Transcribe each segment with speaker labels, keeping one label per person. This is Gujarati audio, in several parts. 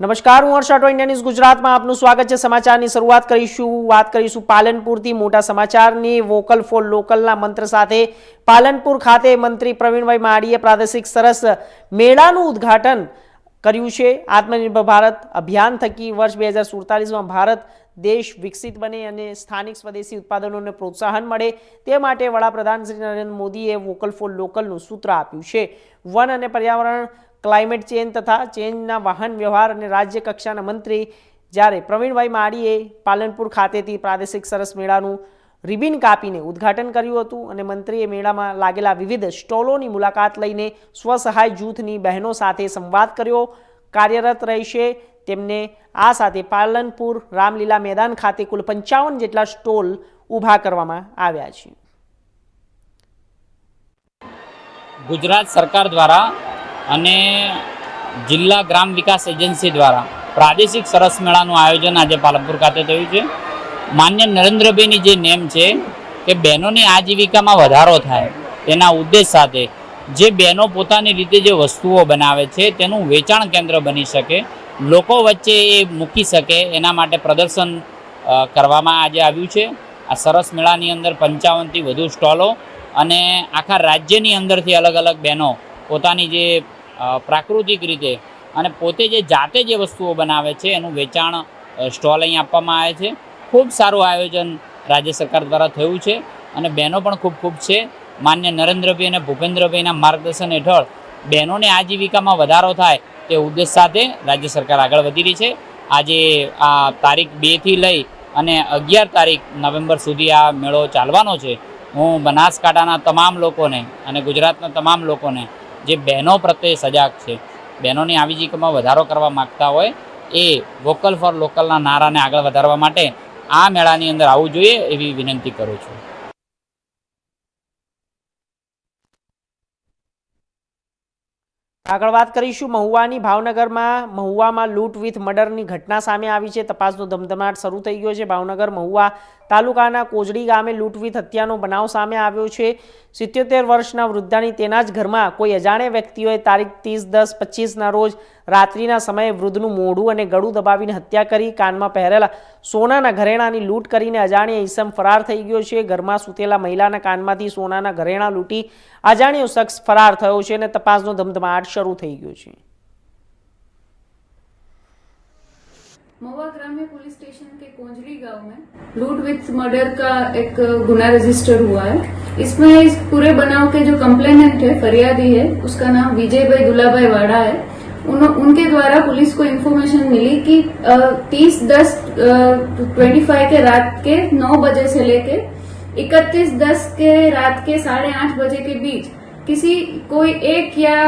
Speaker 1: નમસ્કાર, હું હર્ષ આટો ઇન્ડિયા ન્યૂઝ ગુજરાતમાં આપનું સ્વાગત છે. સમાચારની શરૂઆત કરીશું, વાત કરીશું પાલનપુરથી. મોટા સમાચારની વોકલ ફોર લોકલના મંત્ર સાથે પાલનપુર ખાતે મંત્રી પ્રવીણભાઈ માળીએ પ્રાદેશિક સરસ મેળાનું ઉદ્ઘાટન કર્યું છે. આત્મનિર્ભર ભારત અભિયાન થકી વર્ષ બે હજાર સુડતાલીસમાં ભારત દેશ વિકસિત બને અને સ્થાનિક સ્વદેશી ઉત્પાદનોને પ્રોત્સાહન મળે તે માટે વડાપ્રધાન શ્રી નરેન્દ્ર મોદીએ વોકલ ફોર લોકલનું સૂત્ર આપ્યું છે. વન અને પર્યાવરણ ક્લાઇમેટ ચેન્જ તથા ચેન્જના વાહન વ્યવહાર અને રાજ્ય કક્ષાના મંત્રી જ્યારે પ્રવીણભાઈ માળીએ પાલનપુર ખાતેથી પ્રાદેશિક સરસ મેળાનું રિબિન કાપીને ઉદ્ઘાટન કર્યું હતું અને મંત્રીએ મેળામાં લાગેલા વિવિધ સ્ટોલોની મુલાકાત લઈને સ્વસહાય જૂથની બહેનો સાથે સંવાદ કર્યો. કાર્યરત રહેશે તેમને આ સાથે પાલનપુર રામલીલા મેદાન ખાતે કુલ પંચાવન જેટલા સ્ટોલ ઊભા કરવામાં આવ્યા છે.
Speaker 2: ગુજરાત સરકાર દ્વારા અને જિલ્લા ગ્રામ વિકાસ એજન્સી દ્વારા પ્રાદેશિક સરસ મેળાનું આયોજન આજે પાલનપુર ખાતે થયું છે. માન્ય નરેન્દ્રભાઈની જે નેમ છે કે બહેનોની આજીવિકામાં વધારો થાય તેના ઉદ્દેશ સાથે જે બહેનો પોતાની રીતે જે વસ્તુઓ બનાવે છે તેનું વેચાણ કેન્દ્ર બની શકે, લોકો વચ્ચે એ મૂકી શકે એના માટે પ્રદર્શન કરવામાં આજે આવ્યું છે. આ સરસ મેળાની અંદર પંચાવનથી વધુ સ્ટોલો અને આખા રાજ્યની અંદરથી અલગ અલગ બહેનો પોતાની જે પ્રાકૃતિક રીતે અને પોતે જે જાતે જે વસ્તુઓ બનાવે છે એનું વેચાણ સ્ટોલ અહીં આપવામાં આવે છે. ખૂબ સારું આયોજન રાજ્ય સરકાર દ્વારા થયું છે અને બહેનો પણ ખૂબ ખૂબ છે. માન્ય નરેન્દ્રભાઈ અને ભૂપેન્દ્રભાઈના માર્ગદર્શન હેઠળ બહેનોને આજીવિકામાં વધારો થાય તે ઉદ્દેશ સાથે રાજ્ય સરકાર આગળ વધી રહી છે. આજે આ તારીખ બેથી લઈ અને અગિયાર તારીખ નવેમ્બર સુધી આ મેળો ચાલવાનો છે. હું બનાસકાંઠાના તમામ લોકોને અને ગુજરાતના તમામ લોકોને જે બહેનો પ્રત્યે સજાગ છે, બહેનોની આજીવિકામાં વધારો કરવા માગતા હોય, એ વોકલ ફોર લોકલના નારાને આગળ વધારવા માટે આ મેળાની અંદર આવવું જોઈએ એવી વિનંતી કરું છું.
Speaker 1: આગળ વાત કરીશું મહુવાની ભાવનગરમાં. મહુવામાં લૂંટ વિથ મર્ડરની ઘટના સામે આવી છે. તપાસનો ધમધમાટ શરૂ થઈ ગયો છે. ભાવનગર મહુવા તાલુકાના કોજડી ગામે લૂંટવીત હત્યાનો બનાવ સામે આવ્યો છે. સિત્યોતેર વર્ષના વૃદ્ધાની તેના જ ઘરમાં કોઈ અજાણ્યા વ્યક્તિઓએ તારીખ ત્રીસ, દસ, પચીસના રોજ રાત્રિના સમયે વૃદ્ધનું મોઢું અને ગળું દબાવીને હત્યા કરી કાનમાં પહેરેલા સોનાના ઘરેણાની લૂંટ કરીને અજાણ્યો ઈસમ ફરાર થઈ ગયો છે. ઘરમાં સૂતેલા મહિલાના કાનમાંથી સોનાના ઘરેણાં લૂંટી અજાણ્યો શખ્સ ફરાર થયો છે અને તપાસનો ધમધમાટ શરૂ થઈ ગયો છે.
Speaker 3: महुआ ग्राम्य पुलिस स्टेशन के कोंजली गाँव में लूट विथ मर्डर का एक गुना रजिस्टर हुआ है। इसमें इस पूरे बनाव के जो कंप्लेनेंट है फरियादी है उसका नाम विजय भाई दुलाभाई वाड़ा है। उन, उनके द्वारा पुलिस को इन्फॉर्मेशन मिली कि तीस दस ट्वेंटी फाइव के रात के नौ बजे से लेके इकतीस दस के रात के साढ़े आठ बजे के बीच किसी कोई एक या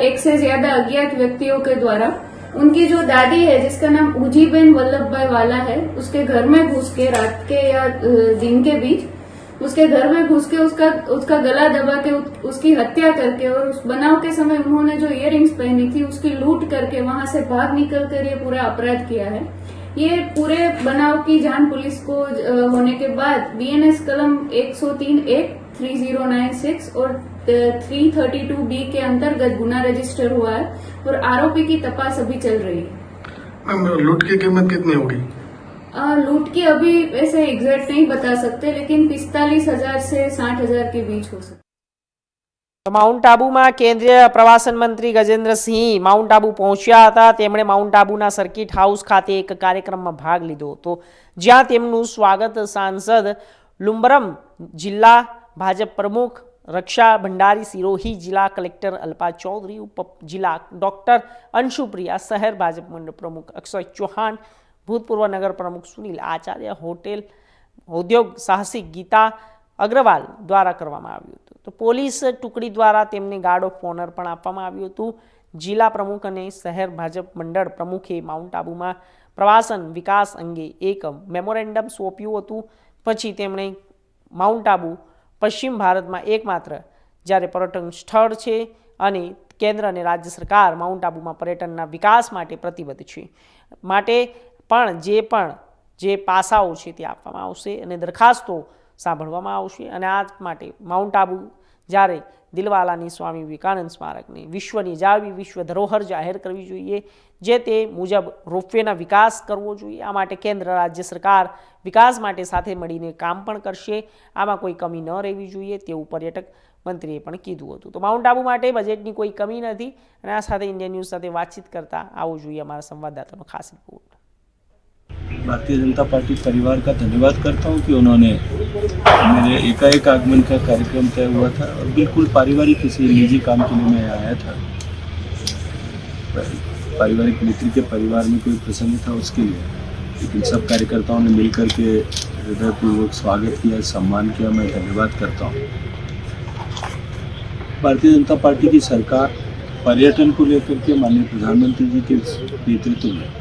Speaker 3: एक से ज़्यादा अज्ञात व्यक्तियों के द्वारा उनकी जो दादी है, जिसका नाम उजी उजीबेन वल्लभ भाई वाला है, उसके घर में घुस के, रात के या दिन के बीच, उसके घर में घुस के उसका उसका गला दबा के उसकी हत्या करके और उस बनाव के समय उन्होंने जो इयर पहनी थी, उसकी लूट करके वहाँ से भाग निकल कर ये पूरा अपराध किया है। ये पूरे बनाव की जान पुलिस को होने के बाद बीएनएस कलम 103 एक 3096 और थ्री थर्टी टू बी के अंतर्गत गुना रजिस्टर हुआ है और आरोपी की तपास अभी चल रही है
Speaker 4: मैम लूट की कीमत कितनी होगी
Speaker 3: अ, लूट की अभी ऐसे एग्जैक्ट नहीं बता सकते लेकिन पिस्तालीस हजार से साठ हजार के बीच हो सकती है
Speaker 1: તો માઉન્ટ આબુમાં કેન્દ્રીય પ્રવાસન મંત્રી ગજેન્દ્રસિંહ માઉન્ટ આબુ પહોંચ્યા હતા તેમણે માઉન્ટ આબુના સર્કિટ હાઉસ ખાતે એક કાર્યક્રમમાં ભાગ લીધો હતો જ્યાં તેમનું સ્વાગત સાંસદ લુંબરમ જિલ્લા ભાજપ પ્રમુખ રક્ષા ભંડારી સિરોહી જિલ્લા કલેક્ટર અલ્પા ચૌધરી ઉપ જિલ્લા ડોક્ટર અંશુપ્રિયા શહેર ભાજપ મંડળ પ્રમુખ અક્ષય ચૌહાણ ભૂતપૂર્વ નગર પ્રમુખ સુનિલ આચાર્ય હોટેલ ઉદ્યોગ સાહસિક ગીતા અગ્રવાલ દ્વારા કરવામાં આવ્યું હતું. તો પોલીસ ટુકડી દ્વારા તેમને ગાર્ડ ઓફ ઓનર પણ આપવામાં આવ્યું હતું. જિલ્લા પ્રમુખ અને શહેર ભાજપ મંડળ પ્રમુખે માઉન્ટ આબુમાં પ્રવાસન વિકાસ અંગે એક મેમોરેન્ડમ સોંપ્યું હતું. પછી તેમણે માઉન્ટ આબુ પશ્ચિમ ભારતમાં એકમાત્ર, જ્યારે પર્યટન સ્થળ છે અને કેન્દ્ર અને રાજ્ય સરકાર માઉન્ટ આબુમાં પર્યટનના વિકાસ માટે પ્રતિબદ્ધ છે. માટે પણ જે પણ જે પાસાઓ છે તે આપવામાં આવશે અને દરખાસ્તો સાંભળવામાં આવશે અને આ માટે માઉન્ટ આબુ જ્યારે દિલવાલાની સ્વામી વિવેકાનંદ સ્મારકને વિશ્વની જાળવી વિશ્વ ધરોહર જાહેર કરવી જોઈએ, જે તે મુજબ રોપવેના વિકાસ કરવો જોઈએ, આ માટે કેન્દ્ર, રાજ્ય સરકાર વિકાસ માટે સાથે મળીને કામ પણ કરશે, આમાં કોઈ કમી ન રહેવી જોઈએ તેવું પર્યટક મંત્રીએ પણ કીધું હતું. તો માઉન્ટ આબુ માટે બજેટની કોઈ કમી નથી અને આ સાથે ઇન્ડિયન ન્યૂઝ સાથે વાતચીત કરતા આવવું જોઈએ અમારા સંવાદદાતાનો ખાસ રિપોર્ટ.
Speaker 5: भारतीय जनता पार्टी परिवार का धन्यवाद करता हूँ कि उन्होंने मेरे एकाएक आगमन का कार्यक्रम तय हुआ था और बिल्कुल पारिवारिक किसी निजी काम के लिए मैं आया था। पारिवारिक मित्र के परिवार में कोई प्रसंग था उसके लिए। लेकिन सब कार्यकर्ताओं ने मिलकर के हृदयपूर्वक स्वागत किया, सम्मान किया, मैं धन्यवाद करता हूँ। भारतीय जनता पार्टी की सरकार पर्यटन को लेकर के माननीय प्रधानमंत्री जी के नेतृत्व में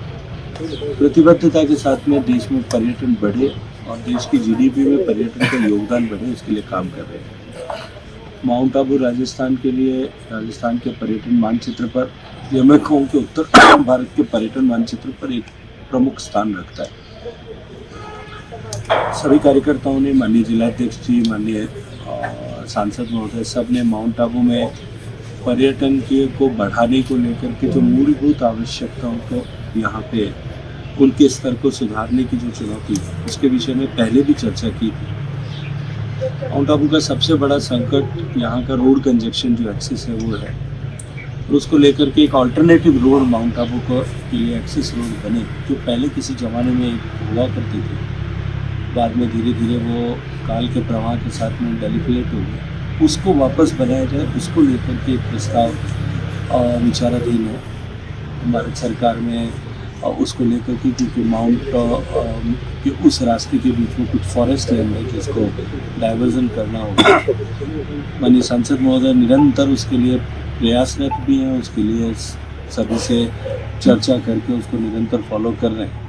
Speaker 5: प्रतिबद्धता के साथ में देश में पर्यटन बढ़े और देश की जीडीपी में पर्यटन का योगदान बढ़े, इसके लिए काम कर रहे हैं। माउंट आबू राजस्थान के लिए, राजस्थान के पर्यटन मानचित्र पर या मैं कहूँ कि उत्तर भारत के पर्यटन मानचित्र पर एक प्रमुख स्थान रखता है। सभी कार्यकर्ताओं ने, माननीय जिलाध्यक्ष जी, माननीय सांसद महोदय सबने माउंट आबू में पर्यटन के को बढ़ाने को लेकर के जो मूलभूत आवश्यकताओं को यहाँ पे उनके स्तर को सुधारने की जो चुनौती है उसके विषय में पहले भी चर्चा की थी। माउंट आबू का सबसे बड़ा संकट यहाँ का रोड कंजेक्शन जो एक्सेस है, वो है। और उसको लेकर के एक अल्टरनेटिव रोड माउंट आबू को के लिए एक्सेस रोड बने, जो पहले किसी ज़माने में हुआ करती थी। बाद में धीरे धीरे वो काल के प्रवाह के साथ में डेलिकुलेट हो गया। उसको वापस बनाया जाए, उसको लेकर के एक प्रस्ताव विचाराधीन है। भारत सरकार में उसको लेकर के क्योंकि माउंट अ, अ, के उस रास्ते के बीच में कुछ फॉरेस्ट लैंड है जिसको डाइवर्जन करना होगा। माननीय सांसद महोदय निरंतर उसके लिए प्रयासरत भी हैं उसके लिए सभी से चर्चा करके उसको निरंतर फॉलो कर रहे हैं।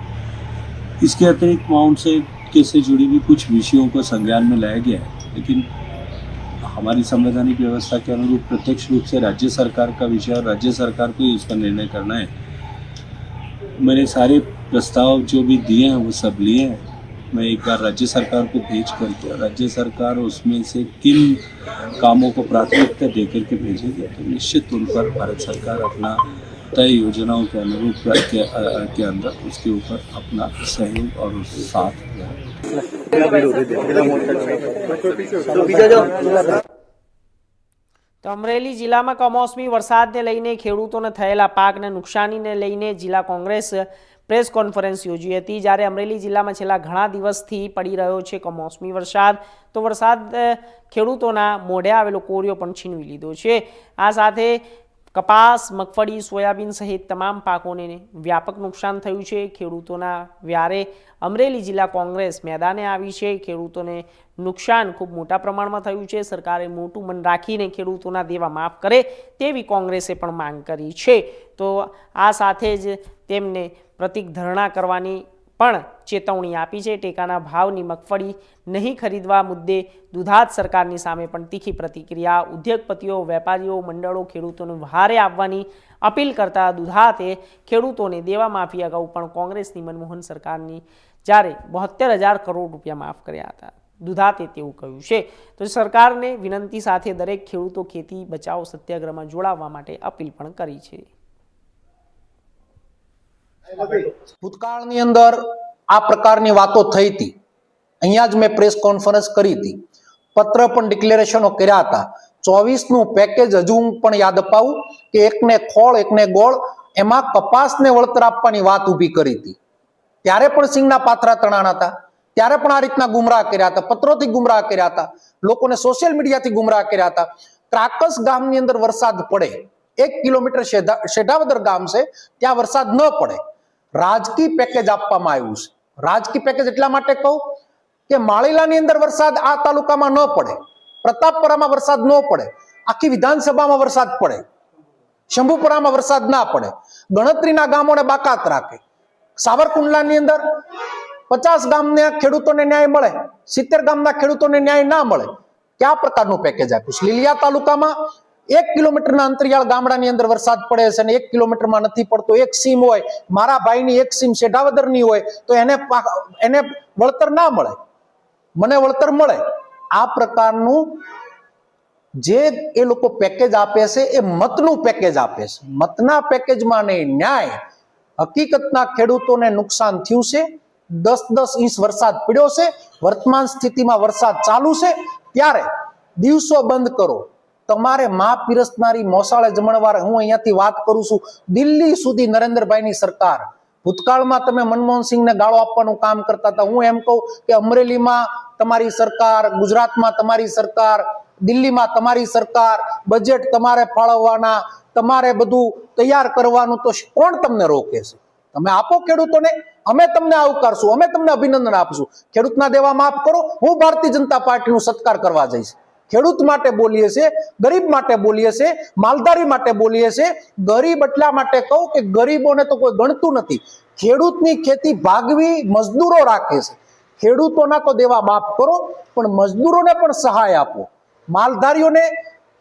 Speaker 5: इसके अतिरिक्त माउंट से के से जुड़ी भी कुछ विषयों को संज्ञान में लाया गया है लेकिन हमारी संवैधानिक व्यवस्था के अनुरूप प्रत्यक्ष रूप से राज्य सरकार का विषय और राज्य सरकार को ही उस पर निर्णय करना है। मैंने सारे प्रस्ताव जो भी दिए हैं वो सब लिए हैं मैं एक बार राज्य सरकार को भेज करके राज्य सरकार उसमें से किन कामों को प्राथमिकता दे करके भेजेगी तो निश्चित उन पर भारत सरकार अपना तय योजनाओं के अनुरूप के, के अंदर उसके ऊपर अपना सहयोग और साथ देगा
Speaker 1: તો અમરેલી જિલ્લામાં કમોસમી વરસાદને લઈને ખેડૂતોને થયેલા પાકને નુકસાનીને લઈને જિલ્લા કોંગ્રેસ પ્રેસ કોન્ફરન્સ યોજી હતી. જ્યારે અમરેલી જિલ્લામાં છેલ્લા ઘણા દિવસથી પડી રહ્યો છે કમોસમી વરસાદ, તો વરસાદ ખેડૂતોના મોઢે આવેલો કોરિયો પણ છીનવી લીધો છે. આ સાથે કપાસ, મગફળી, સોયાબીન સહિત તમામ પાકોને વ્યાપક નુકસાન થયું છે. ખેડૂતોના વ્યારે અમરેલી જિલ્લા કોંગ્રેસ મેદાને આવી છે. ખેડૂતોને નુકસાન ખૂબ મોટા પ્રમાણમાં થયું છે. સરકારે મોટું મન રાખીને ખેડૂતોના દેવા માફ કરે તેવી કોંગ્રેસે પણ માંગ કરી છે. તો આ સાથે જ તેમને પ્રતિક ધરણા કરવાની પણ ચેતવણી આપી છે. ટેકાના ભાવની મગફળી નહીં ખરીદવા મુદ્દે દુધાત સરકારની સામે પણ તીખી પ્રતિક્રિયા. ઉદ્યોગપતિઓ, વેપારીઓ, મંડળો ખેડૂતોને વહારે આવવાની અપીલ કરતા દુધાતે ખેડૂતોને દેવા માફી અગાઉ પણ કોંગ્રેસની મનમોહન સરકારની જ્યારે બોતેર હજાર કરોડ રૂપિયા માફ કર્યા હતા. દુધાતે તેવું કહ્યું છે. તો સરકારને વિનંતી સાથે દરેક ખેડૂતો ખેતી બચાવો સત્યાગ્રહમાં જોડાવવા માટે અપીલ પણ કરી છે.
Speaker 6: ભૂતકાળની અંદર આ પ્રકારની વાતો થઈ હતી. અહીંયા જ મેં પ્રેસ કોન્ફરન્સ કરી હતી. પત્ર પણ ડિક્લેરેશનો કર્યા હતા. ચોવીસનું પેકેજ હજુ હું પણ યાદ અપાવું કે એકને ખોળ, એકને ગોળ એમાં કપાસને વળતર આપવાની વાત ઊભી કરી હતી. ત્યારે પણ સિંહના પાથરા તણાણા હતા. ત્યારે પણ આ રીતના ગુમરાહ કર્યા હતા. પત્રોથી ગુમરાહ કર્યા હતા. લોકોને સોશિયલ મીડિયાથી ગુમરાહ કર્યા હતા. ત્રાકસ ગામની અંદર વરસાદ પડે. એક કિલોમીટર શેઢા- શેઢાવદર ગામ છે. ત્યાં વરસાદ ન પડે. રાજકીય પેકેજ આપવામાં આવ્યું છે. રાજકીય પેકેજ એટલા માટે કહું કે માળીલાની અંદર વરસાદ આ તાલુકામાં ન પડે, પ્રતાપપરામાં વરસાદ ન પડે, આખી વિધાનસભામાં વરસાદ પડે, શંભુપુરામાં વરસાદ ના પડે, ગણતરીના ગામોને બાકાત રાખે. સાવરકુંડલાની અંદર પચાસ ગામના ખેડૂતોને ન્યાય મળે, સિત્તેર ગામના ખેડૂતોને ન્યાય ના મળે. કયા પ્રકારનું પેકેજ આપ્યું છે? લીલિયા તાલુકામાં એક કિલોમીટરના અંતરિયાળ ગામડાની અંદર વરસાદ પડે છે અને એક કિલોમીટરમાં નથી પડતો. એક સીમ હોય, મારા ભાઈની એક સીમ શેઢાવદરની હોય, તો એને એને વળતર ના મળે. મને વળતર મળે. આ પ્રકારનું જે એ લોકો પેકેજ આપે છે, એ મતનું પેકેજ આપે છે. મતના પેકેજમાં નહીં, ન્યાય. હકીકતના ખેડૂતોને નુકસાન થયું છે. દસ દસ ઇંચ વરસાદ પડ્યો છે. વર્તમાન સ્થિતિમાં વરસાદ ચાલુ છે. ત્યારે દિવસો બંધ કરો. તમારે મા પીરસનારી મોસાળે જમણવાર હું અહીંયાથી વાત કરું છું, દિલ્હી સુધી નરેન્દ્રભાઈની સરકાર. ભૂતકાળમાં તમે મનમોહનસિંહને ગાળો આપવાનું કામ કરતા હતા. હું એમ કહું કે અમરેલીમાં તમારી સરકાર, ગુજરાતમાં તમારી સરકાર, દિલ્હીમાં તમારી સરકાર બજેટ તમારે ફાળવવાના, તમારે બધું તૈયાર કરવાનું તો કોણ તમને રોકે છે? તમે આપો ખેડૂતોને, અમે તમને આવકારશું, અમે તમને અભિનંદન આપશું. ખેડૂતના દેવા માફ કરો, હું ભારતીય જનતા પાર્ટીનું સત્કાર કરવા જઈશ. ખેડૂત માટે બોલીએ છે ગરીબ માટે બોલીએ છીએ, માલધારી માટે બોલીએ છે ગરીબ એટલા માટે કહું કે ગરીબોને તો કોઈ ગણતું નથી. ખેડૂતની ખેતી ભાગવી મજદૂરો રાખે છે. ખેડૂતોના તો દેવા માફ કરો, પણ મજદૂરોને પણ સહાય આપો. માલધારીઓને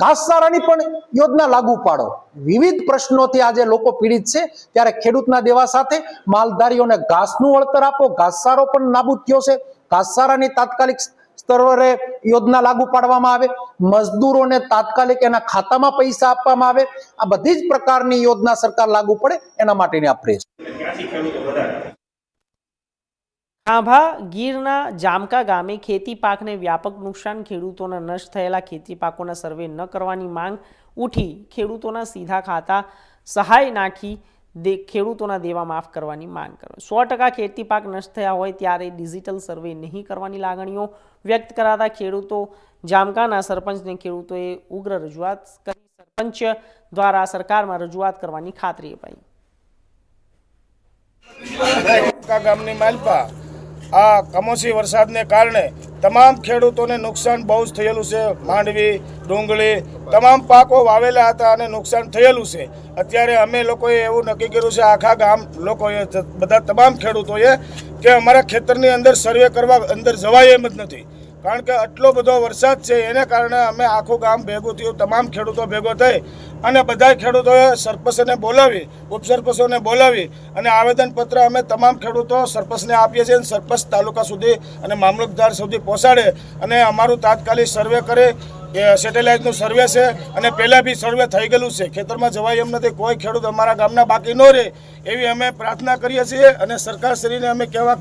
Speaker 6: ઘાસચારાની પણ યોજના લાગુ પાડો. વિવિધ પ્રશ્નોથી આજે લોકો પીડિત છે. ત્યારે ખેડૂતના દેવા સાથે માલધારીઓને ઘાસનું વળતર આપો. ઘાસચારો પણ નાબૂદ થયો છે. ઘાસચારાની તાત્કાલિક સ્તરે યોજના લાગુ પાડવામાં આવે, મજદૂરોને તાત્કાલિક એના ખાતામાં પૈસા આપવામાં આવે, આ બધી જ પ્રકારની યોજના સરકાર લાગુ પડે એના માટેની આ પ્રેસ.
Speaker 1: ખાંભા ગીરના જામકા ગામે ખેતી પાકને વ્યાપક નુકસાન ખેડૂતોના નષ્ટ થયેલા ખેતી પાકોના સર્વે ન કરવાની માંગ ઉઠી ખેડૂતોના સીધા ખાતા સહાય નાખી દે ખેડૂતોના દેવા માફ કરવાની માંગ કરો. સો ટકા ખેતી પાક નષ્ટ થયા હોય ત્યારે ડિજિટલ સર્વે નહીં કરવાની લાગણીઓ વ્યક્ત કરાતા ખેડૂતો જામકાના સરપંચને ખેડૂતોએ ઉગ્ર રજૂઆત કરી. સરપંચ દ્વારા સરકારમાં રજૂઆત કરવાની ખાતરી અપાઈ.
Speaker 7: ગામની માલપા આ કમોસમી વરસાદને કારણે તમામ ખેડૂતોને નુકસાન બહુ જ થયેલું છે, માંડવી, ડુંગળી, તમામ પાકો વાવેલા હતા અને નુકસાન થયેલું છે. અત્યારે અમે લોકોએ એવું નક્કી કર્યું છે, આખા ગામ લોકોએ, બધા તમામ ખેડૂતોએ, કે અમારા ખેતરની અંદર સર્વે કરવા અંદર જવાય એમ જ નથી. કારણ કે આટલો બધો વરસાદ છે, એને કારણે અમે આખું ગામ ભેગું થયું, તમામ ખેડૂતો ભેગો થઈ અને બધા ખેડૂતોએ સરપંચને બોલાવી, ઉપસરપંચોને બોલાવી અને આવેદનપત્ર અમે તમામ ખેડૂતો સરપંચને આપીએ છીએ અને સરપંચ તાલુકા સુધી અને મામલતદાર સુધી પહોંચાડે અને અમારું તાત્કાલિક સર્વે કરે એ સેટેલાઇટનું સર્વે છે અને પહેલાં બી સર્વે થઈ ગયેલું છે. ખેતરમાં જવાય એમ નથી. કોઈ ખેડૂત અમારા ગામના બાકી ન રહે એવી અમે પ્રાર્થના કરીએ છીએ અને સરકારશ્રીને અમે કહેવા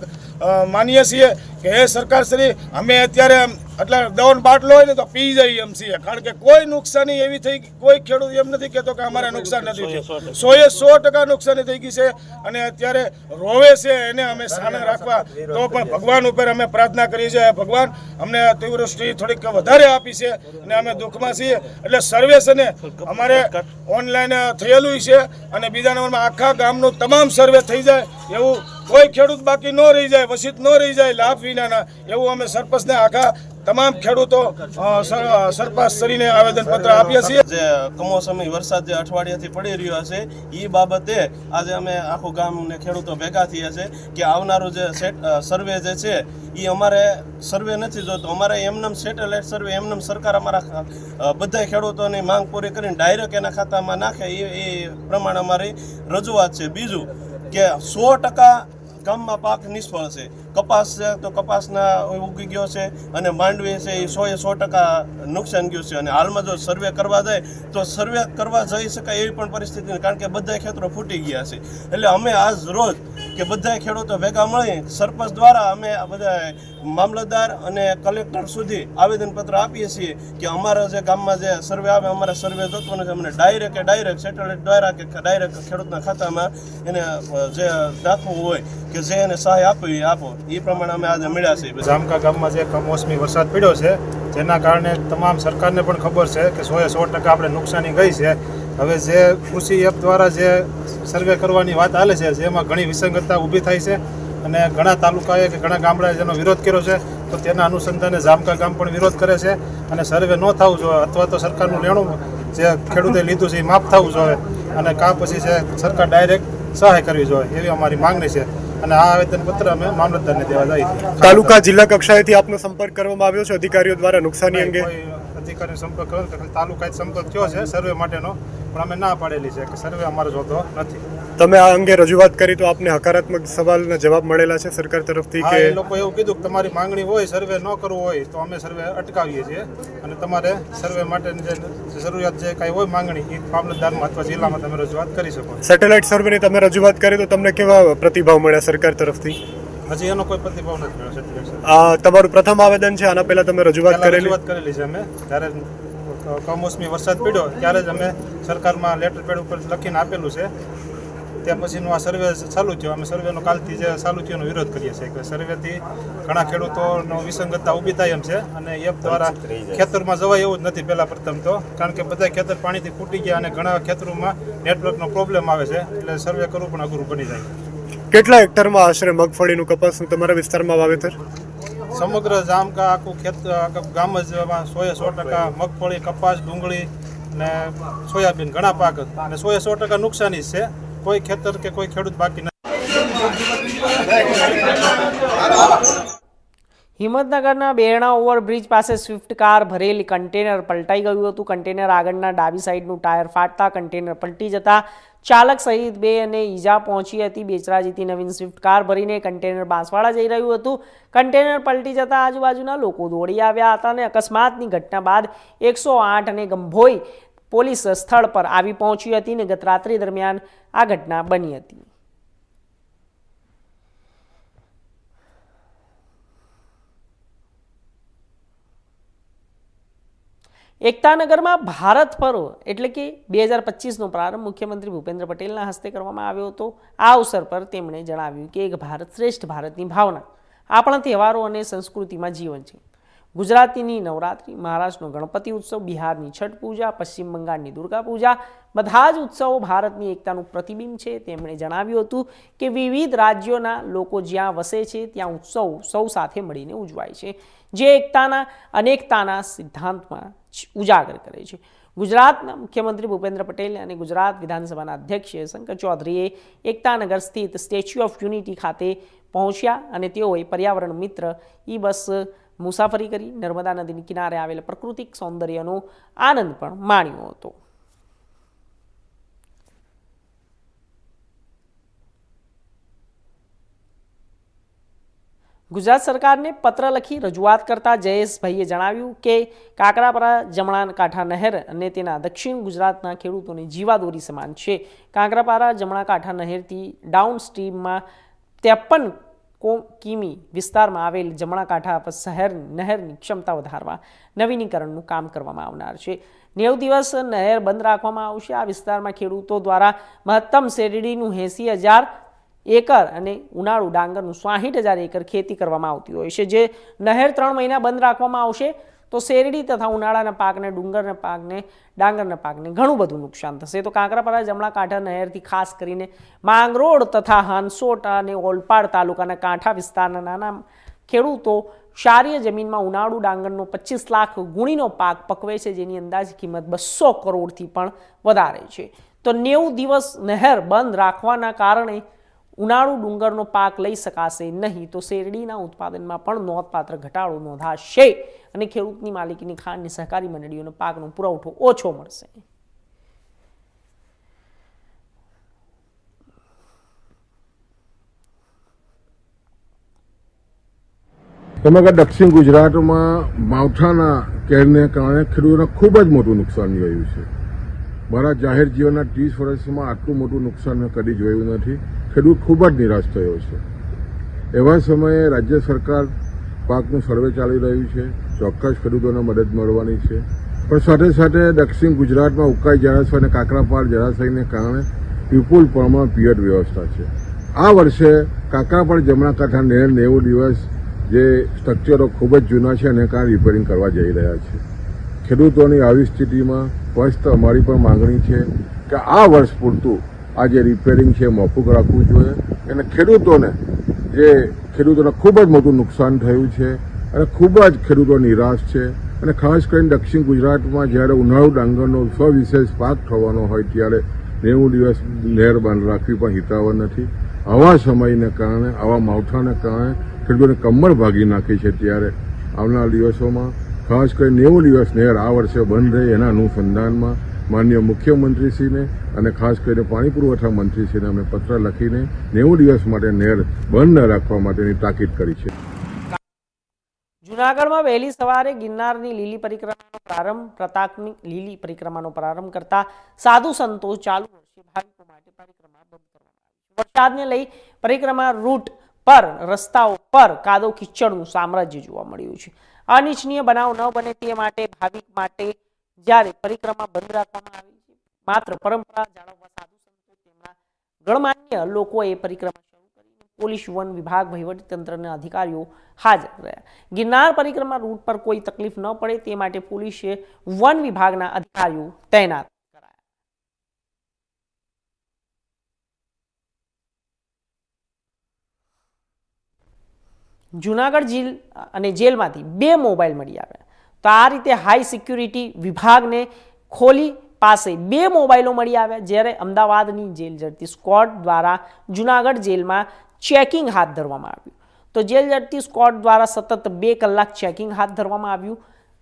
Speaker 7: માનીએ છીએ કે હે સરકારશ્રી, અમે અત્યારે એટલે દવન બાટલો હોય ને તો પી જાય એમ છીએ કારણ કે કોઈ નુકસાની એવી થઈ, કોઈ ખેડૂત એમ નથી કહેતો કે અમારે નુકસાન નથી થયું. એ સો ટકા નુકસાની થઈ ગઈ છે અને અત્યારે રોવે છે એને અમે સામે રાખવા. તો પણ ભગવાન ઉપર અમે પ્રાર્થના કરીએ છીએ. ભગવાન અમને અતિવૃષ્ટિ થોડીક વધારે આપી છે અને અમે દુઃખમાં છીએ. એટલે સર્વે છે ને અમારે ઓનલાઈન થયેલું છે અને બીજા નંબરમાં આખા ગામનું તમામ સર્વે થઈ જાય એવું કોઈ ખેડૂત બાકી ન રહી જાય વસિત ન રહી જાય લાભ વિનાના. એવું અમે સરપંચને આખા તમામ ખેડૂતો અ, કરીને આવેદનપત્ર આપીએ છીએ.
Speaker 8: જે કમોસમી વરસાદ જે અઠવાડિયાથી પડી રહ્યો છે એ બાબતે આજે અમે આખું ગામ ને ખેડૂતો ભેગા થયા છે કે આવનારું જે સર્વે જે છે એ અમારે સર્વે નથી જોતો. અમારે એમનેમ સેટેલાઇટ સર્વે એમનેમ સરકાર અમારા બધા ખેડૂતોની માંગ પૂરી કરીને ડાયરેક્ટ એના ખાતામાં નાખે. એ પ્રમાણે અમારી રજૂઆત છે. બીજું કે સો ટકા ગામમાં પાક નિષ્ફળ છે. કપાસ છે તો કપાસના ઉગી ગયો છે અને માંડવી છે એ સો એ સો ટકા નુકસાન ગયું છે. અને હાલમાં જો સર્વે કરવા જાય તો સર્વે કરવા જઈ શકાય એવી પણ પરિસ્થિતિ કારણ કે બધા ખેતરો ફૂટી ગયા છે. એટલે અમે આજ રોજ કે બધા ખેડૂતો ભેગા મળી સરપંચ દ્વારા અમે બધા મામલતદાર અને કલેક્ટર સુધી આવેદનપત્ર આપીએ છીએ કે અમારા જે ગામમાં જે સર્વે આવે, અમારે સર્વે થતો નથી અમને ડાયરેક્ટ ડાયરેક્ટ સેટેલાઇટ દ્વારા કે ડાયરેક્ટ ખેડૂતના ખાતામાં એને જે દાખવું હોય કે જે એને સહાય આપવી આપો. એ પ્રમાણે અમે આજે મળ્યા છીએ
Speaker 9: જામકા ગામમાં જે કમોસમી વરસાદ પડ્યો છે, જેના કારણે તમામ સરકારને પણ ખબર છે કે સોએ સો ટકા આપણે નુકસાની ગઈ છે. હવે જે કૃષિ એપ દ્વારા જે સર્વે કરવાની વાત હાલે છે જેમાં ઘણી વિસંગતતા ઊભી થાય છે અને ઘણા તાલુકાએ કે ઘણા ગામડાએ જેનો વિરોધ કર્યો છે તો તેના અનુસંધાને જામકા ગામ પણ વિરોધ કરે છે અને સર્વે ન થવું જોઈએ અથવા તો સરકારનું લેણું જે ખેડૂતે લીધું છે એ માફ થવું જોઈએ અને કા પછી છે સરકાર ડાયરેક્ટ સહાય કરવી જોઈએ એવી અમારી માંગણી છે અને આ આવેદનપત્ર અમે મામલતદારને દેવા જઈએ
Speaker 10: તાલુકા જિલ્લા કક્ષાએથી આપનો સંપર્ક કરવામાં આવ્યો છે? અધિકારીઓ દ્વારા નુકસાની અંગે?
Speaker 9: અધિકારીનો સંપર્ક કર્યો તાલુકા તાલુકાએ સંપર્ક થયો છે સર્વે માટેનો. પણ અમે ના પાડેલી છે કે સર્વે અમારો જોતો નથી.
Speaker 10: તમે આ અંગે રજૂઆત કરી તો આપને હકારાત્મક સવાલના જવાબ મળેલા છે સરકાર તરફથી કે
Speaker 9: એ લોકો એવું કીધું કે તમારી માંગણી હોય સર્વે ન કરવું હોય તો અમે સર્વે અટકાવીએ છીએ. અને તમારે સર્વે માટેની જે જરૂરિયાત જે કાંઈ હોય માંગણી એ મામલતદારમાં અથવા જિલ્લામાં તમે રજૂઆત કરી શકો.
Speaker 10: સેટેલાઇટ સર્વેની તમે રજૂઆત કરી તો તમને કેવા પ્રતિભાવ મળ્યા સરકાર તરફથી?
Speaker 9: હજી એનો કોઈ પ્રતિભાવ નથી મળ્યો
Speaker 10: તમારું પ્રથમ આવેદન છે આના પહેલા તમે રજૂઆત કરેલી?
Speaker 9: રજૂઆત કરેલી છે અમે જ્યારે કમોસમી વરસાદ પડ્યો ત્યારે જ અમે સરકારમાં લેટર પેડ ઉપર લખીને આપેલું છે. તે પછીનું આ સર્વે ચાલુ થયો. અમે સર્વેનો કાલથી જે ચાલુ થયો એનો વિરોધ કરીએ છીએ કે સર્વેથી ઘણા ખેડૂતોનો વિસંગતતા ઊભી થાય એમ છે અને એપ દ્વારા ખેતરમાં જવાય એવું જ નથી પહેલાં પ્રથમ તો. કારણ કે બધા ખેતર પાણીથી ફૂટી ગયા અને ઘણા ખેતરોમાં નેટવર્કનો પ્રોબ્લેમ આવે છે. એટલે સર્વે કરવું પણ અઘરું બની જાય.
Speaker 10: કેટલા હેક્ટરમાં આશરે મગફળીનું કપાસનું તમારા વિસ્તારમાં વાવેતર?
Speaker 9: સમગ્ર જામકા આખું ખેત ગામ જ સોએ સો ટકા મગફળી, કપાસ, ડુંગળી ને સોયાબીન, ઘણા પાક અને સોએ સો ટકા નુકસાની છે. કોઈ ખેતર કે કોઈ ખેડૂત બાકી નથી.
Speaker 1: હિંમતનગરના બેરણા ઓવરબ્રિજ પાસે સ્વિફ્ટ કાર ભરેલી કન્ટેનર પલટાઈ ગયું હતું. કન્ટેનર આગળના ડાબી સાઈડનું ટાયર ફાટતા કન્ટેનર પલટી જતા ચાલક સહિત બે અને ઈજા પહોંચી હતી. બેચરાજીથી નવીન સ્વિફ્ટ કાર ભરીને કન્ટેનર બાંસવાડા જઈ રહ્યું હતું. કન્ટેનર પલટી જતા આજુબાજુના લોકો દોડી આવ્યા હતા અને અકસ્માતની ઘટના બાદ એકસો આઠ અને ગંભોઈ પોલીસ સ્થળ પર આવી પહોંચી હતી અને ગત રાત્રિ દરમિયાન આ ઘટના બની હતી. એકતાનગરમાં ભારત પર્વ એટલે કે બે હજાર પચીસનો પ્રારંભ મુખ્યમંત્રી ભૂપેન્દ્ર પટેલના હસ્તે કરવામાં આવ્યો હતો. આ અવસર પર તેમણે જણાવ્યું કે એક ભારત શ્રેષ્ઠ ભારતની ભાવના, આપણા તહેવારો અને સંસ્કૃતિમાં જીવન છે. ગુજરાતીની નવરાત્રિ, મહારાષ્ટ્રનો ગણપતિ ઉત્સવ, બિહારની છઠ પૂજા, પશ્ચિમ બંગાળની દુર્ગા પૂજા, બધા જ ઉત્સવો ભારતની એકતાનું પ્રતિબિંબ છે. તેમણે જણાવ્યું હતું કે વિવિધ રાજ્યોના લોકો જ્યાં વસે છે, ત્યાં ઉત્સવ સૌ સાથે મળીને ઉજવાય છે. જે એકતાના, અનેકતાના સિદ્ધાંતમાં ઉજાગર કરે છે. ગુજરાતના મુખ્યમંત્રી ભૂપેન્દ્ર પટેલ અને ગુજરાત વિધાનસભાના અધ્યક્ષ શંકર ચૌધરીએ એકતાનગર સ્થિત સ્ટેચ્યુ ઓફ યુનિટી ખાતે પહોંચ્યા અને તેઓએ પર્યાવરણ મિત્ર ઈ બસ મુસાફરી કરી નર્મદા નદીની કિનારે આવેલા પ્રાકૃતિક સૌંદર્યનો આનંદ પણ માણ્યો હતો. ગુજરાત સરકારને પત્ર લખી રજૂઆત કરતા જયેશભાઈએ જણાવ્યું કે કાંકરાપરા, જમણા કાંઠા નહેર અને તેના દક્ષિણ ગુજરાતના ખેડૂતોની જીવાદોરી સમાન છે. કાંકરાપારા, જમણા કાંઠા નહેરથી ડાઉન સ્ટ્રીમમાં ત્રેપન કિમી વિસ્તારમાં આવેલ જમણા કાંઠા શહેર નહેરની ક્ષમતા વધારવા નવીનીકરણનું કામ કરવામાં આવનાર છે. નેવ દિવસ નહેર બંધ રાખવામાં આવશે. આ વિસ્તારમાં ખેડૂતો દ્વારા મહત્તમ શેરડીનું એંસી હજાર એકર અને ઉનાળુ ડાંગરનું સાહીઠ હજાર એકર ખેતી કરવામાં આવતી હોય છે. જે નહેર ત્રણ મહિના બંધ રાખવામાં આવશે તો શેરડી તથા ઉનાળાના પાકને, ડુંગરના પાકને, ડાંગરના પાકને ઘણું બધું નુકસાન થશે. તો કાંકરાપરા જમણા કાંઠા નહેરથી ખાસ કરીને માંગરોળ તથા હાંસોટ અને ઓલપાડ તાલુકાના કાંઠા વિસ્તારના નાના ખેડૂતો ક્ષારીય જમીનમાં ઉનાળુ ડાંગરનો પચીસ લાખ ગુણીનો પાક પકવે છે, જેની અંદાજ કિંમત બસો કરોડથી પણ વધારે છે. તો નેવું દિવસ નહેર બંધ રાખવાના કારણે ઉનાળુ ડુંગરનો પાક લઈ શકાશે નહીં તો શેરડીના ઉત્પાદનમાં પણ નોંધપાત્ર ઘટાડો નોંધાશે અને ખેડૂતની માલિકીની ખાંડની સહકારી મંડળીઓનો પાકનો પુરવઠો ઓછો મળશે.
Speaker 11: સમગ્ર દક્ષિણ ગુજરાતમાં માવઠાના કેરને કારણે ખેડૂતોને ખૂબ જ મોટું નુકસાન થયું છે. મારા જાહેર જીવનના ત્રીસ વર્ષમાં આટલું મોટું નુકસાન મેં કદી જોયું નથી. ખેડૂત ખૂબ જ નિરાશ થયો છે. એવા સમયે રાજ્ય સરકાર પાકનું સર્વે ચાલી રહ્યું છે, ચોક્કસ ખેડૂતોને મદદ મળવાની છે. પણ સાથે સાથે દક્ષિણ ગુજરાતમાં ઉકાઈ જળાશય અને કાકરાપાડ જળાશયને કારણે વિપુલ પ્રમાણમાં પિયત વ્યવસ્થા છે. આ વર્ષે કાકરાપાડ જમણા કાંઠા નહેર નેવું દિવસ જે સ્ટ્રક્ચરો ખૂબ જ જૂના છે અને કારણે રિપેરિંગ કરવા જઈ રહ્યા છે. ખેડૂતોની આવી સ્થિતિમાં સ્પષ્ટ અમારી પણ માંગણી છે કે આ વર્ષ પૂરતું આ જે રિપેરિંગ છે મોફુક રાખવું જોઈએ. અને ખેડૂતોને જે ખેડૂતોને ખૂબ જ મોટું નુકસાન થયું છે અને ખૂબ જ ખેડૂતો નિરાશ છે. અને ખાસ કરીને દક્ષિણ ગુજરાતમાં જ્યારે ઉનાળુ ડાંગરનો સવિશેષ પાક થવાનો હોય ત્યારે નેવું દિવસ નહેર બંધ રાખવી પણ હિતાવહ નથી. આવા સમયને કારણે, આવા માવઠાને કારણે ખેડૂતોને કમર ભાગી નાખી છે ત્યારે આવનાર દિવસોમાં ખાસ કરીને નેવું દિવસ નહેર આ વર્ષે બંધ રહે એના અનુસંધાનમાં માનનીય મુખ્યમંત્રીશ્રીને અને ખાસ કરીને પાણી પુરવઠા મંત્રીશ્રીને અમે પત્ર લખીને નેવું દિવસ માટે નહેર બંધ ન રાખવા માટેની તાકીદ કરી છે.
Speaker 1: જુનાગઢમાં વહેલી સવારે ગિરનારની લીલી પરિક્રમાનો પ્રારંભ, પ્રતાપની લીલી પરિક્રમાનો પ્રારંભ કરતા સાધુ સંતો ચાલુ વર્ષે ભાવિકો માટે પરિક્રમા બંધ કરવામાં આવી વરસાદને લઈ પરિક્રમા રૂટ પર, રસ્તાઓ પર કાદો કિચડનું સામ્રાજ્ય જોવા મળ્યું છે. અનિચ્છનીય બનાવ ન બને તે માટે ભાવિક માટે જ્યારે પરિક્રમા બંધ રાખવામાં આવી છે, માત્ર પરંપરા જાળવવા સાધુ સંતો તેમના ગણમાન્ય લોકોએ પરિક્રમા શરૂ કરી પોલીસ, વન વિભાગ વહીવટી તંત્રના અધિકારીઓ હાજર રહ્યા. ગિરનાર પરિક્રમા રૂટ પર કોઈ તકલીફ ન પડે તે માટે પોલીસે વન વિભાગના અધિકારીઓ તૈનાત જુનાગઢ જેલ અને જેલમાંથી બે મોબાઈલ મળી આવ્યા. તો આ રીતે હાઈ સિક્યુરિટી વિભાગને ખોલી પાસે બે મોબાઈલો મળી આવ્યા, જ્યારે અમદાવાદની જેલ જડતી સ્કોડ દ્વારા જુનાગઢ જેલમાં ચેકિંગ હાથ ધરવામાં આવ્યું. તો જેલ જડતી સ્કોડ દ્વારા સતત બે કલાક ચેકિંગ હાથ ધરવામાં આવ્યું.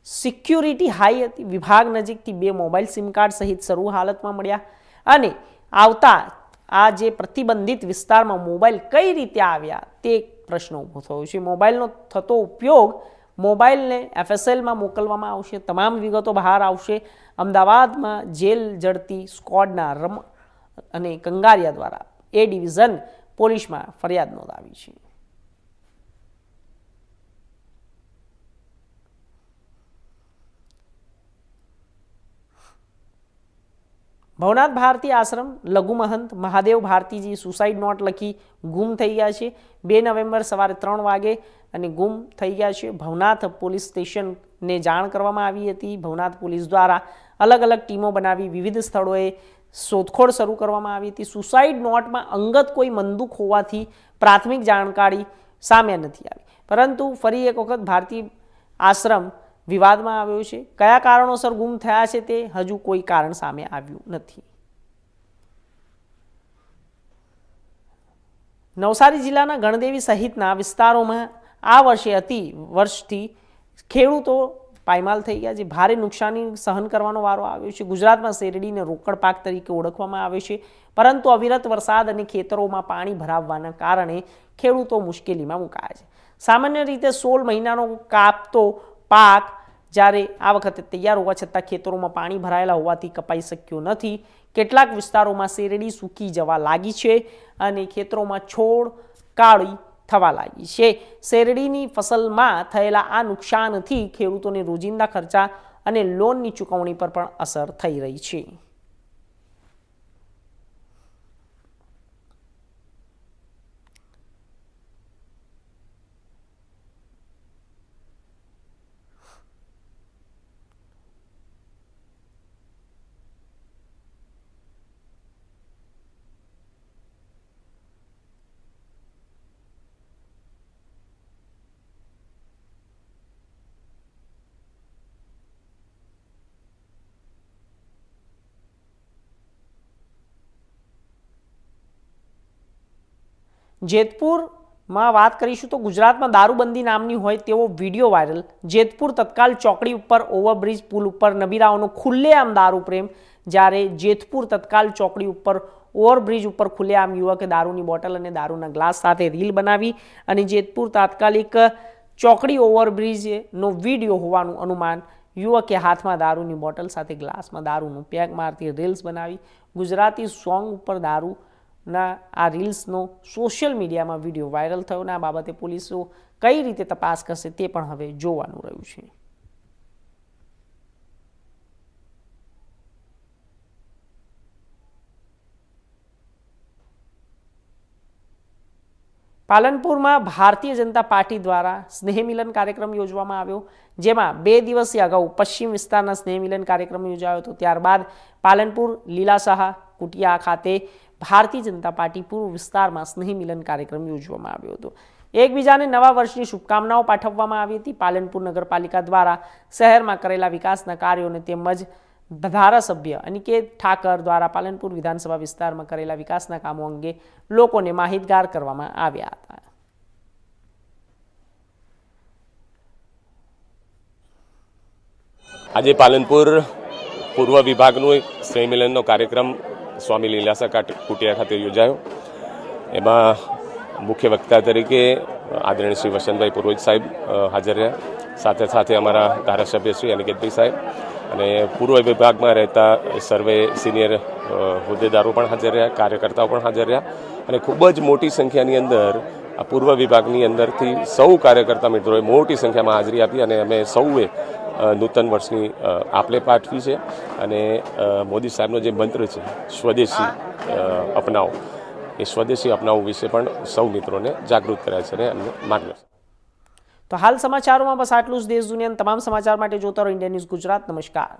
Speaker 1: સિક્યુરિટી હાઈ હતી, વિભાગ નજીકથી બે મોબાઈલ સિમ કાર્ડ સહિત શરૂ હાલતમાં મળ્યા અને આવતા આ જે પ્રતિબંધિત વિસ્તારમાં મોબાઈલ કઈ રીતે આવ્યા તે પ્રશ્ન ઊભો થયો. છે મોબાઈલનો થતો ઉપયોગ મોબાઈલને એફએસએલમાં મોકલવામાં આવશે, તમામ વિગતો બહાર આવશે. અમદાવાદમાં જેલ જડતી સ્કોડના રમ અને કંગારિયા દ્વારા એ ડિવિઝન પોલીસમાં ફરિયાદ નોંધાવી છે. ભવનાથ ભારતી આશ્રમ, લઘુ મહંત, મહાદેવ ભારતીજી, સુસાઇડ નોટ લખી ગુમ થઈ ગયા છે. બે નવેમ્બર સવારે ત્રણ વાગે અને ગુમ થઈ ગયા છે. ભવનાથ પોલીસ સ્ટેશનને જાણ કરવામાં આવી હતી. ભવનાથ પોલીસ દ્વારા અલગ અલગ ટીમો બનાવી વિવિધ સ્થળોએ શોધખોળ શરૂ કરવામાં આવી હતી. સુસાઇડ નોટમાં અંગત કોઈ મંદુક હોવાથી પ્રાથમિક જાણકારી સામે નથી આવી. પરંતુ ફરી એક વખત ભારતીય આશ્રમ વિવાદમાં આવ્યો છે. કયા કારણોસર ગુમ થયા છે તે હજુ કોઈ કારણ સામે આવ્યું નથી. નવસારી જિલ્લાના ગણદેવી સહિતના વિસ્તારોમાં આ વર્ષે અતિ વર્ષથી ખેડૂતો પાયમાલ થઈ ગયા છે. ભારે નુકસાની સહન કરવાનો વારો આવ્યો છે. ગુજરાતમાં શેરડીને રોકડ પાક તરીકે ઓળખવામાં આવે છે. પરંતુ અવિરત વરસાદ અને ખેતરોમાં પાણી ભરાવવાના કારણે ખેડૂતો મુશ્કેલીમાં મુકાયા છે. સામાન્ય રીતે સોળ મહિનાનો કાપતો પાક જ્યારે આ વખતે તૈયાર હોવા છતાં ખેતરોમાં પાણી ભરાયેલા હોવાથી કપાઈ શક્યો નથી. કેટલાક વિસ્તારોમાં શેરડી સૂકી જવા લાગી છે અને ખેતરોમાં છોડ કાળી થવા લાગી છે. શેરડીની ફસલમાં થયેલા આ નુકસાનથી ખેડૂતોને રોજિંદા ખર્ચા અને લોનની ચૂકવણી પર પણ અસર થઈ રહી છે. જેતપુરમાં વાત કરીશું તો ગુજરાતમાં દારૂબંધી નામની હોય તેવો વીડિયો વાયરલ. જેતપુર તત્કાલ ચોકડી ઉપર ઓવરબ્રિજ પુલ ઉપર નબીરાઓનો ખુલ્લેઆમ દારૂ પ્રેમ, જ્યારે જેતપુર તત્કાલ ચોકડી ઉપર ઓવરબ્રિજ ઉપર ખુલ્લેઆમ યુવકે દારૂની બોટલ અને દારૂના ગ્લાસ સાથે રીલ બનાવી અને જેતપુર તાત્કાલિક ચોકડી ઓવરબ્રિજનો વીડિયો હોવાનું અનુમાન યુવકે હાથમાં દારૂની બોટલ સાથે ગ્લાસમાં દારૂનું પેક મારતી રીલ્સ બનાવી. ગુજરાતી સોંગ ઉપર દારૂના આ રીલ્સનો સોશિયલ મીડિયામાં વીડિયો વાયરલ થયો અને આ બાબતે પોલીસો કઈ રીતે તપાસ કરશે તે પણ હવે જોવાનું રહ્યું છે. પાલનપુરમાં ભારતીય જનતા પાર્ટી દ્વારા સ્નેહ મિલન કાર્યક્રમ યોજવામાં આવ્યો, જેમાં બે દિવસીય અગાઉ પશ્ચિમ વિસ્તારના સ્નેહ મિલન કાર્યક્રમ યોજાયો હતો. ત્યારબાદ પાલનપુર લીલાશાહ કુટિયા ખાતે ભારતીય જનતા પાર્ટી પૂર્વ વિસ્તારમાં સ્નેહ મિલન કાર્યક્રમ યોજવામાં આવ્યો હતો. એકબીજાને નવા વર્ષની શુભકામનાઓ પાઠવવામાં આવી હતી. પાલનપુર નગરપાલિકા દ્વારા શહેરમાં કરેલા વિકાસના કાર્યોને તેમજ ધારાસભ્ય અનિકેત ઠાકર દ્વારા પાલનપુર વિધાનસભા વિસ્તારમાં કરેલા વિકાસના કામો અંગે લોકોને માહિતગાર કરવામાં આવ્યા હતા.
Speaker 12: આજે પાલનપુર પૂર્વ વિભાગનું એક મિલનનો કાર્યક્રમ સ્વામી લીલાસા કાટ- કુટિયા ખાતે યોજાયો. એમાં મુખ્ય વક્તા તરીકે આદરણીય શ્રી વસંતભાઈ પુરોહિત સાહેબ હાજર રહ્યા. સાથે સાથે અમારા ધારાસભ્ય શ્રી અનિકેતભાઈ સાહેબ અને પૂર્વ વિભાગમાં રહેતા સર્વે સિનિયર હોદ્દેદારો પણ હાજર રહ્યા, કાર્યકર્તાઓ પણ હાજર રહ્યા અને ખૂબ જ મોટી સંખ્યાની અંદર આ પૂર્વ વિભાગની અંદરથી સૌ કાર્યકર્તા મિત્રોએ મોટી સંખ્યામાં હાજરી આપી અને અમે સૌએ નૂતન વર્ષની આપલે પાઠવી છે અને મોદી સાહેબનો જે મંત્ર છે, સ્વદેશી અપનાવો, એ સ્વદેશી અપનાવવું વિશે પણ સૌ મિત્રોને જાગૃત કર્યા છે અને એમને માર્ગદર્શન
Speaker 1: તો હાલ સમાચારોમાં બસ આટલું જ. દેશ દુનિયાના તમામ સમાચાર માટે જોતા રહો. India News Gujarat. નમસ્કાર.